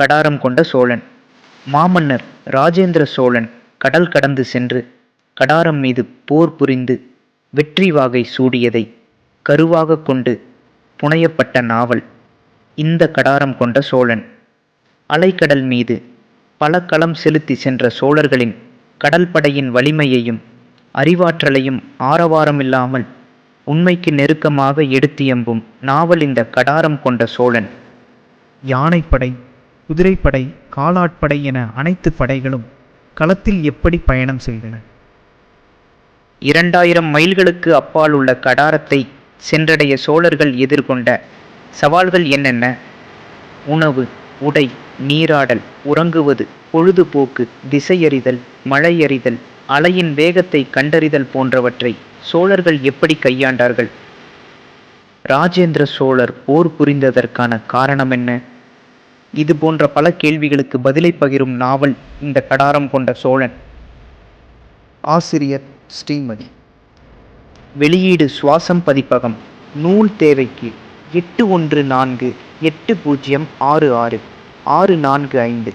கடாரம் கொண்ட சோழன். மாமன்னர் ராஜேந்திர சோழன் கடல் கடந்து சென்று கடாரம் மீது போர் புரிந்து வெற்றி வாகை சூடியதை கருவாகக் கொண்டு புனையப்பட்ட நாவல் இந்த கடாரம் கொண்ட சோழன். அலைக்கடல் மீது பல களம் செலுத்தி சென்ற சோழர்களின் கடல் படையின் வலிமையையும் அறிவாற்றலையும் ஆரவாரமில்லாமல் உண்மைக்கு நெருக்கமாக எடுத்தியம்பும் நாவல் இந்த கடாரம் கொண்ட சோழன். யானைப்படை குதிரைப்படை காலாட்படை என அனைத்து படைகளும் களத்தில் எப்படி பயணம் செய்தன? இரண்டாயிரம் மைல்களுக்கு அப்பால் உள்ள கடாரத்தை சென்றடைய சோழர்கள் எதிர்கொண்ட சவால்கள் என்னென்ன? உணவு உடை நீராடல் உறங்குவது பொழுதுபோக்கு திசையறிதல் மழையறிதல் அலையின் வேகத்தை கண்டறிதல் போன்றவற்றை சோழர்கள் எப்படி கையாண்டார்கள்? ராஜேந்திர சோழர் போர் புரிந்ததற்கான காரணம் என்ன? இது போன்ற பல கேள்விகளுக்கு பதிலை பகிரும் நாவல் இந்த கடாரம் கொண்ட சோழன். ஆசிரியர் ஸ்ரீமதி. வெளியீடு சுவாசம் பதிப்பகம். நூல் தேவைக்கு எட்டு ஒன்று நான்கு எட்டு பூஜ்ஜியம் ஆறு ஆறு ஆறு நான்கு ஐந்து.